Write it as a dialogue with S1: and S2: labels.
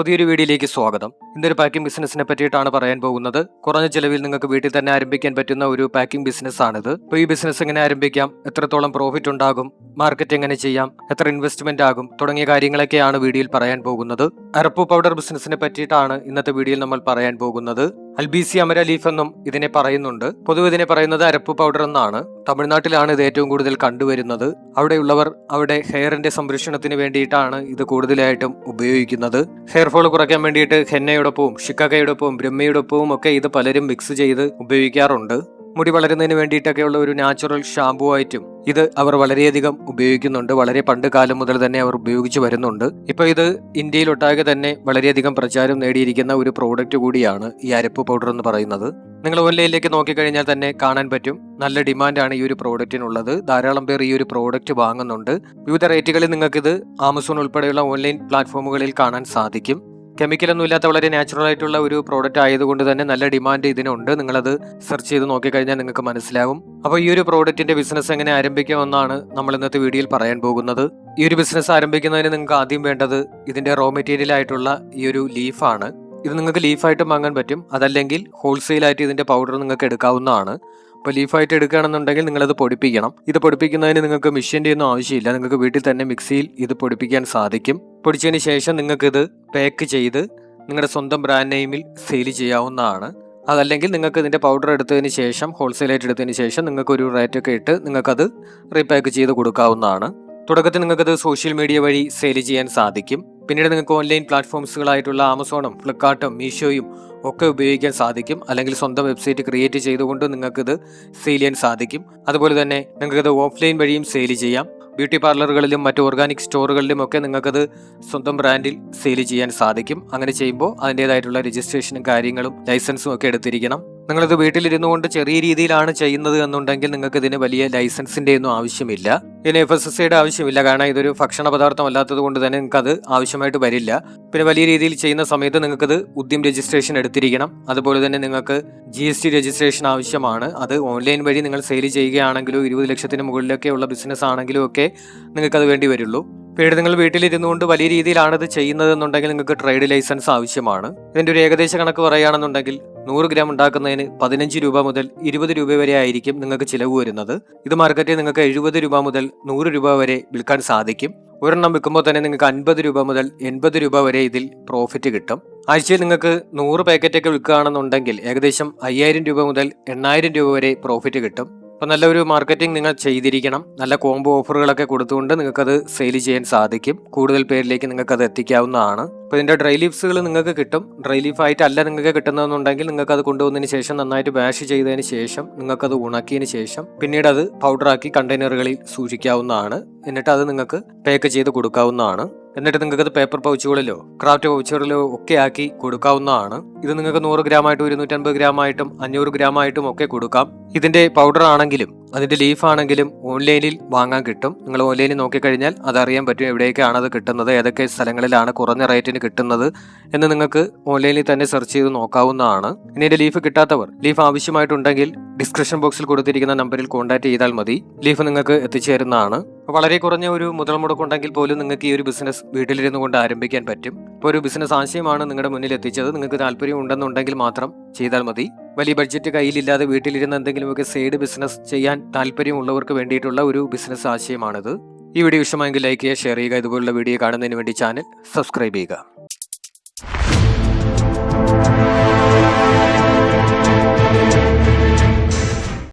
S1: പുതിയൊരു വീഡിയോയിലേക്ക് സ്വാഗതം. ഇന്നൊരു പാക്കിംഗ് ബിസിനസിനെ പറ്റിയിട്ടാണ് പറയാൻ പോകുന്നത്. കുറഞ്ഞ ചിലവിൽ നിങ്ങൾക്ക് വീട്ടിൽ തന്നെ ആരംഭിക്കാൻ പറ്റുന്ന ഒരു പാക്കിംഗ് ബിസിനസ് ആണിത്. ഈ ബിസിനസ് എങ്ങനെ ആരംഭിക്കാം? എത്രത്തോളം പ്രോഫിറ്റ് ഉണ്ടാകും? മാർക്കറ്റ് എങ്ങനെ ചെയ്യാം? എത്ര ഇൻവെസ്റ്റ്മെന്റ് ആകും? തുടങ്ങിയ കാര്യങ്ങളൊക്കെയാണ് വീഡിയോയിൽ പറയാൻ പോകുന്നത്. അരപ്പു പൗഡർ ബിസിനസിനെ പറ്റിയിട്ടാണ് ഇന്നത്തെ വീഡിയോയിൽ നമ്മൾ പറയാൻ പോകുന്നത്. അൽബീസി അമര ലീഫ് എന്നും ഇതിനെ പറയുന്നുണ്ട്. പൊതുവെ ഇതിനെ പറയുന്നത് അരപ്പ് പൗഡർ എന്നാണ്. തമിഴ്നാട്ടിലാണ് ഇത് ഏറ്റവും കൂടുതൽ കണ്ടുവരുന്നത്. അവിടെയുള്ളവർ അവിടെ ഹെയറിന്റെ സംരക്ഷണത്തിന് വേണ്ടിയിട്ടാണ് ഇത് കൂടുതലായിട്ടും ഉപയോഗിക്കുന്നത്. ഹെയർ ഫോൾ കുറയ്ക്കാൻ വേണ്ടിയിട്ട് ഹെന്നയോടൊപ്പവും ഷിക്കകയോടൊപ്പവും ബ്രഹ്മയോടൊപ്പവും ഒക്കെ ഇത് പലരും മിക്സ് ചെയ്ത് ഉപയോഗിക്കാറുണ്ട്. മുടി വളരുന്നതിന് വേണ്ടിയിട്ടൊക്കെയുള്ള ഒരു നാച്ചുറൽ ഷാമ്പു ആയിട്ടും ഇത് അവർ വളരെയധികം ഉപയോഗിക്കുന്നുണ്ട്. വളരെ പണ്ട് കാലം മുതൽ തന്നെ അവർ ഉപയോഗിച്ചു വരുന്നുണ്ട്. ഇപ്പൊ ഇത് ഇന്ത്യയിലൊട്ടാകെ തന്നെ വളരെയധികം പ്രചാരം നേടിയിരിക്കുന്ന ഒരു പ്രോഡക്റ്റ് കൂടിയാണ് ഈ അരപ്പ് പൗഡർ എന്ന് പറയുന്നത്. നിങ്ങൾ ഓൺലൈനിലേക്ക് നോക്കിക്കഴിഞ്ഞാൽ തന്നെ കാണാൻ പറ്റും. നല്ല ഡിമാൻഡാണ് ഈ ഒരു പ്രോഡക്റ്റിനുള്ളത് ധാരാളം പേർ ഈ ഒരു പ്രോഡക്റ്റ് വാങ്ങുന്നുണ്ട്. വിവിധ റേറ്റുകളിൽ നിങ്ങൾക്കിത് ആമസോൺ ഉൾപ്പെടെയുള്ള ഓൺലൈൻ പ്ലാറ്റ്ഫോമുകളിൽ കാണാൻ സാധിക്കും. കെമിക്കലൊന്നും ഇല്ലാത്ത വളരെ നാച്ചുറൽ ആയിട്ടുള്ള ഒരു പ്രോഡക്റ്റ് ആയതുകൊണ്ട് തന്നെ നല്ല ഡിമാൻഡ് ഇതിനുണ്ട്. നിങ്ങളത് സെർച്ച് ചെയ്ത് നോക്കിക്കഴിഞ്ഞാൽ നിങ്ങൾക്ക് മനസ്സിലാവും. അപ്പോൾ ഈ ഒരു പ്രോഡക്റ്റിന്റെ ബിസിനസ് എങ്ങനെ ആരംഭിക്കാമെന്നാണ് നമ്മൾ ഇന്നത്തെ വീഡിയോയിൽ പറയാൻ പോകുന്നത്. ഈ ഒരു ബിസിനസ് ആരംഭിക്കുന്നതിന് നിങ്ങൾക്ക് ആദ്യം വേണ്ടത് ഇതിന്റെ റോ മെറ്റീരിയൽ ആയിട്ടുള്ള ഈ ഒരു ലീഫാണ് ഇത് നിങ്ങൾക്ക് ലീഫായിട്ട് വാങ്ങാൻ പറ്റും. അതല്ലെങ്കിൽ ഹോൾസെയിൽ ആയിട്ട് ഇതിന്റെ പൗഡർ നിങ്ങൾക്ക് എടുക്കാവുന്നതാണ്. ഇപ്പോൾ ലീഫായിട്ട് എടുക്കുകയാണെന്നുണ്ടെങ്കിൽ നിങ്ങളത് പൊടിപ്പിക്കണം. ഇത് പൊടിപ്പിക്കുന്നതിന് നിങ്ങൾക്ക് മെഷീന്റെ ഒന്നും ആവശ്യമില്ല. നിങ്ങൾക്ക് വീട്ടിൽ തന്നെ മിക്സിയിൽ ഇത് പൊടിപ്പിക്കാൻ സാധിക്കും. പൊടിച്ചതിന് ശേഷം നിങ്ങൾക്കിത് പാക്ക് ചെയ്ത് നിങ്ങളുടെ സ്വന്തം ബ്രാൻഡ് നെയിമിൽ സെയിൽ ചെയ്യാവുന്നതാണ്. അതല്ലെങ്കിൽ നിങ്ങൾക്ക് ഇതിന്റെ പൗഡർ എടുത്തതിന് ശേഷം ഹോൾസെയിലായിട്ട് എടുത്തതിന് ശേഷം നിങ്ങൾക്ക് ഒരു റേറ്റൊക്കെ ഇട്ട് നിങ്ങൾക്കത് റീപാക്ക് ചെയ്ത് കൊടുക്കാവുന്നതാണ്. തുടക്കത്തിൽ നിങ്ങൾക്കത് സോഷ്യൽ മീഡിയ വഴി സെയിൽ ചെയ്യാൻ സാധിക്കും. പിന്നീട് നിങ്ങൾക്ക് ഓൺലൈൻ പ്ലാറ്റ്ഫോംസുകളായിട്ടുള്ള ആമസോണും ഫ്ലിപ്കാർട്ടും മീഷോയും ഒക്കെ ഉപയോഗിക്കാൻ സാധിക്കും. അല്ലെങ്കിൽ സ്വന്തം വെബ്സൈറ്റ് ക്രിയേറ്റ് ചെയ്തുകൊണ്ട് നിങ്ങൾക്കിത് സെയിൽ ചെയ്യാൻ സാധിക്കും. അതുപോലെ തന്നെ നിങ്ങൾക്കിത് ഓഫ്ലൈൻ വഴിയും സെയിൽ ചെയ്യാം. ബ്യൂട്ടി പാർലറുകളിലും മറ്റു ഓർഗാനിക് സ്റ്റോറുകളിലും ഒക്കെ നിങ്ങൾക്കത് സ്വന്തം ബ്രാൻഡിൽ സെയിൽ ചെയ്യാൻ സാധിക്കും. അങ്ങനെ ചെയ്യുമ്പോൾ അതിന്റെതായിട്ടുള്ള രജിസ്ട്രേഷനും കാര്യങ്ങളും ലൈസൻസും ഒക്കെ എടുത്തിരിക്കണം. നിങ്ങളിത് വീട്ടിലിരുന്നു കൊണ്ട് ചെറിയ രീതിയിലാണ് ചെയ്യുന്നത് എന്നുണ്ടെങ്കിൽ നിങ്ങൾക്ക് ഇതിന് വലിയ ലൈസൻസിന്റെ ഒന്നും ആവശ്യമില്ല. ഇതിന് എഫ് എസ് എസ് സിയുടെ ആവശ്യമില്ല. കാരണം ഇതൊരു ഭക്ഷണ പദാർത്ഥം അല്ലാത്തത് കൊണ്ട് തന്നെ നിങ്ങൾക്ക് അത് ആവശ്യമായിട്ട് വരില്ല. പിന്നെ വലിയ രീതിയിൽ ചെയ്യുന്ന സമയത്ത് നിങ്ങൾക്കത് ഉദ്യം രജിസ്ട്രേഷൻ എടുത്തിരിക്കണം. അതുപോലെ തന്നെ നിങ്ങൾക്ക് ജി എസ് ടി രജിസ്ട്രേഷൻ ആവശ്യമാണ്. അത് ഓൺലൈൻ വഴി നിങ്ങൾ സെയിൽ ചെയ്യുകയാണെങ്കിലും ഇരുപത് ലക്ഷത്തിന് മുകളിലൊക്കെ ഉള്ള ബിസിനസ് ആണെങ്കിലും ഒക്കെ നിങ്ങൾക്കത് വേണ്ടി വരുള്ളൂ. പിന്നീട് നിങ്ങൾ വീട്ടിലിരുന്നുകൊണ്ട് വലിയ രീതിയിലാണ് ഇത് ചെയ്യുന്നത് എന്നുണ്ടെങ്കിൽ നിങ്ങൾക്ക് ട്രേഡ് ലൈസൻസ് ആവശ്യമാണ്. ഇതിന്റെ ഒരു ഏകദേശ കണക്ക് പറയുകയാണെന്നുണ്ടെങ്കിൽ നൂറ് ഗ്രാം ഉണ്ടാക്കുന്നതിന് പതിനഞ്ച് രൂപ മുതൽ ഇരുപത് രൂപ വരെ ആയിരിക്കും നിങ്ങൾക്ക് ചിലവ് വരുന്നത്. ഇത് മാർക്കറ്റിൽ നിങ്ങൾക്ക് എഴുപത് രൂപ മുതൽ നൂറ് രൂപ വരെ വിൽക്കാൻ സാധിക്കും. ഒരെണ്ണം വിൽക്കുമ്പോൾ തന്നെ നിങ്ങൾക്ക് അൻപത് രൂപ മുതൽ എൺപത് രൂപ വരെ ഇതിൽ പ്രോഫിറ്റ് കിട്ടും. ആഴ്ചയിൽ നിങ്ങൾക്ക് നൂറ് പാക്കറ്റൊക്കെ വിൽക്കുകയാണെന്നുണ്ടെങ്കിൽ ഏകദേശം അയ്യായിരം രൂപ മുതൽ എണ്ണായിരം രൂപ വരെ പ്രോഫിറ്റ് കിട്ടും. അപ്പോൾ നല്ലൊരു മാർക്കറ്റിംഗ് നിങ്ങൾ ചെയ്തിരിക്കണം. നല്ല കോംബോ ഓഫറുകളൊക്കെ കൊടുത്തുകൊണ്ട് നിങ്ങൾക്കത് സെയിൽ ചെയ്യാൻ സാധിക്കും. കൂടുതൽ പേരിലേക്ക് നിങ്ങൾക്കത് എത്തിക്കാവുന്നതാണ്. അപ്പോൾ ഇതിന്റെ ഡ്രൈ ലീഫ്സുകൾ നിങ്ങൾക്ക് കിട്ടും. ഡ്രൈ ലീഫ് അല്ല നിങ്ങൾക്ക് കിട്ടുന്നതെന്നുണ്ടെങ്കിൽ നിങ്ങൾക്ക് അത് കൊണ്ടുവന്നതിന് ശേഷം നന്നായിട്ട് ബാഷ് ചെയ്തതിന് ശേഷം നിങ്ങൾക്കത് ഉണക്കിയതിന് ശേഷം പിന്നീട് അത് പൗഡറാക്കി കണ്ടെയ്നറുകളിൽ സൂക്ഷിക്കാവുന്നതാണ്. എന്നിട്ട് അത് നിങ്ങൾക്ക് പാക്ക് ചെയ്ത് കൊടുക്കാവുന്നതാണ്. എന്നിട്ട് നിങ്ങൾക്ക് പേപ്പർ പൗച്ചുകളിലോ ക്രാഫ്റ്റ് പൗച്ചുകളിലോ ഒക്കെ ആക്കി കൊടുക്കാവുന്നതാണ്. ഇത് നിങ്ങൾക്ക് നൂറ് ഗ്രാം ഇരുന്നൂറ്റമ്പത് ഗ്രാം ആയിട്ടും അഞ്ഞൂറ് ഗ്രാം ആയിട്ടും ഒക്കെ കൊടുക്കാം. ഇതിന്റെ പൗഡർ ആണെങ്കിലും അതിന്റെ ലീഫ് ആണെങ്കിലും ഓൺലൈനിൽ വാങ്ങാൻ കിട്ടും. നിങ്ങൾ ഓൺലൈനിൽ നോക്കിക്കഴിഞ്ഞാൽ അതറിയാൻ പറ്റും എവിടെയൊക്കെയാണ് അത് കിട്ടുന്നത് ഏതൊക്കെ സ്ഥലങ്ങളിലാണ് കുറഞ്ഞ റേറ്റിന് കിട്ടുന്നത് എന്ന് നിങ്ങൾക്ക് ഓൺലൈനിൽ തന്നെ സെർച്ച് ചെയ്ത് നോക്കാവുന്നതാണ്. ഇനി എന്റെ ലീഫ് കിട്ടാത്തവർ ലീഫ് ആവശ്യമായിട്ടുണ്ടെങ്കിൽ ഡിസ്ക്രിപ്ഷൻ ബോക്സിൽ കൊടുത്തിരിക്കുന്ന നമ്പറിൽ കോൺടാക്ട് ചെയ്താൽ മതി. ലീഫ് നിങ്ങൾക്ക് എത്തിച്ചേരുന്നതാണ്. വളരെ കുറഞ്ഞ ഒരു മുതൽ മുടക്കുണ്ടെങ്കിൽ പോലും നിങ്ങൾക്ക് ഈ ഒരു ബിസിനസ് വീട്ടിലിരുന്നു കൊണ്ട് ആരംഭിക്കാൻ പറ്റും. ഇപ്പോൾ ഒരു ബിസിനസ് ആശയമാണ് നിങ്ങളുടെ മുന്നിൽ എത്തിച്ചത്. നിങ്ങൾക്ക് താല്പര്യം ഉണ്ടെന്നുണ്ടെങ്കിൽ മാത്രം ചെയ്താൽ മതി. വലിയ ബഡ്ജറ്റ് കയ്യിലില്ലാതെ വീട്ടിലിരുന്ന് എന്തെങ്കിലുമൊക്കെ സൈഡ് ബിസിനസ് ചെയ്യാൻ താല്പര്യമുള്ളവർക്ക് വേണ്ടിയിട്ടുള്ള ഒരു ബിസിനസ് ആശയമാണിത്. ഈ വീഡിയോ ഇഷ്ടമായെങ്കിൽ ലൈക്ക് ചെയ്യുക ഷെയർ ചെയ്യുക ഇതുപോലുള്ള വീഡിയോ കാണുന്നതിന് വേണ്ടി ചാനൽ സബ്സ്ക്രൈബ് ചെയ്യുക.